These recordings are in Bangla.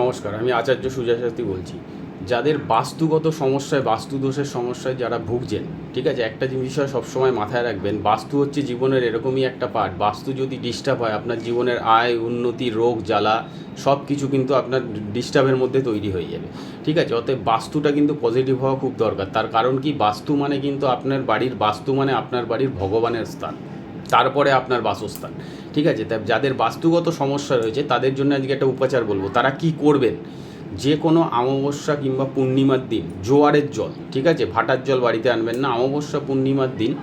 নমস্কার, আমি আচার্য সুজাশাস্তি বলছি। যাদের বাস্তুগত সমস্যায়, বাস্তুদোষের সমস্যায় যারা ভুগছেন, ঠিক আছে, একটা বিষয় সবসময় মাথায় রাখবেন, বাস্তু হচ্ছে জীবনের এরকমই একটা পার্ট বাস্তু যদি ডিস্টার্ব হয়, আপনার জীবনের আয়, উন্নতি, রোগ, জ্বালা সব কিছু কিন্তু আপনার ডিস্টার্বের মধ্যে তৈরি হয়ে যাবে। ঠিক আছে, অতএব বাস্তুটা কিন্তু পজিটিভ হওয়া খুব দরকার। তার কারণ কি? বাস্তু মানে কিন্তু আপনার বাড়ির, বাস্তু মানে আপনার বাড়ির ভগবানের স্থান। তারপরে আপনার বাসস্থান। ঠিক আছে? তা যাদের বাস্তুগত সমস্যা রয়েছে, তাদের জন্য আজকে একটা উপাচার বলব। তারা কি করবেন? যে কোনো অমাবস্যা কিংবা পূর্ণিমার দিন, জোয়ারের জল, ঠিক আছে? ভাটার জল বাড়িতে আনবেন না, অমাবস্যা পূর্ণিমার দিন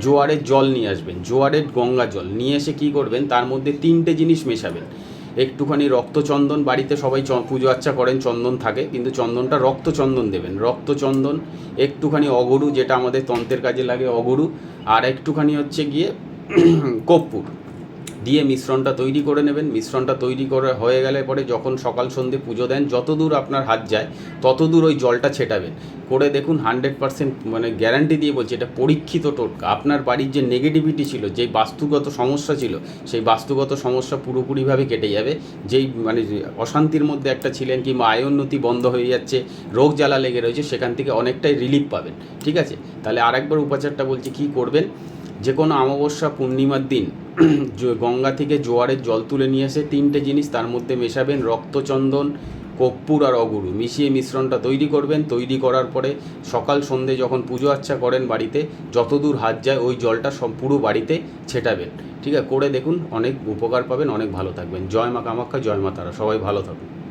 জোয়ারের জল নিয়ে আসবেন, জোয়ারের গঙ্গা জল। নিয়ে এসে কী করবেন? তার মধ্যে তিনটে জিনিস মেশাবেন। একটুখানি রক্তচন্দন, বাড়িতে সবাই চ- পুজো আর্চা করেন, চন্দন থাকে, কিন্তু চন্দনটা রক্তচন্দন দেবেন। রক্তচন্দন, একটুখানি অগরু, যেটা আমাদের তন্ত্রের কাজে লাগে, অগরু, আর একটুখানি হচ্ছে গিয়ে কর্পূর দিয়ে মিশ্রণটা তৈরি করে নেবেন। মিশ্রণটা তৈরি করে হয়ে গেলে পরে যখন সকাল সন্ধে পুজো দেন, যতদূর আপনার হাত যায়, ততদূর ওই জলটা ছেটাবেন। করে দেখুন হান্ড্রেড পার্সেন্ট মানে গ্যারান্টি দিয়ে বলছি, এটা পরীক্ষিত টোটকা। আপনার বাড়ির যে নেগেটিভিটি ছিল যেই বাস্তুগত সমস্যা ছিল, সেই বাস্তুগত সমস্যা পুরোপুরিভাবে কেটে যাবে। যেই মানে অশান্তির মধ্যে একটা ছিলেন কিংবা আয়োন্নতি বন্ধ হয়ে যাচ্ছে, রোগ জ্বালা লেগে রয়েছে, সেখান থেকে অনেকটাই রিলিফ পাবেন। ঠিক আছে? তাহলে আরেকবার উপাচারটা বলছি, কী করবেন? যে কোনো অমাবস্যা পূর্ণিমার দিন গঙ্গা থেকে জোয়ারের জল তুলে নিয়ে এসে তিনটে জিনিস তার মধ্যে মেশাবেন, রক্তচন্দন, কর্পূর আর অগুরু। মিশিয়ে মিশ্রণটা তৈরি করবেন, তৈরি করার পরে সকাল সন্ধে যখন পুজো আর্চা করেন বাড়িতে, যতদূর হাত যায় ওই জলটা সব পুরো বাড়িতে ছেটাবেন। ঠিক আছে? করে দেখুন, অনেক উপকার পাবেন, অনেক ভালো থাকবেন। জয় মা কামাখ্যা জয় মা তারা। সবাই ভালো থাকুন।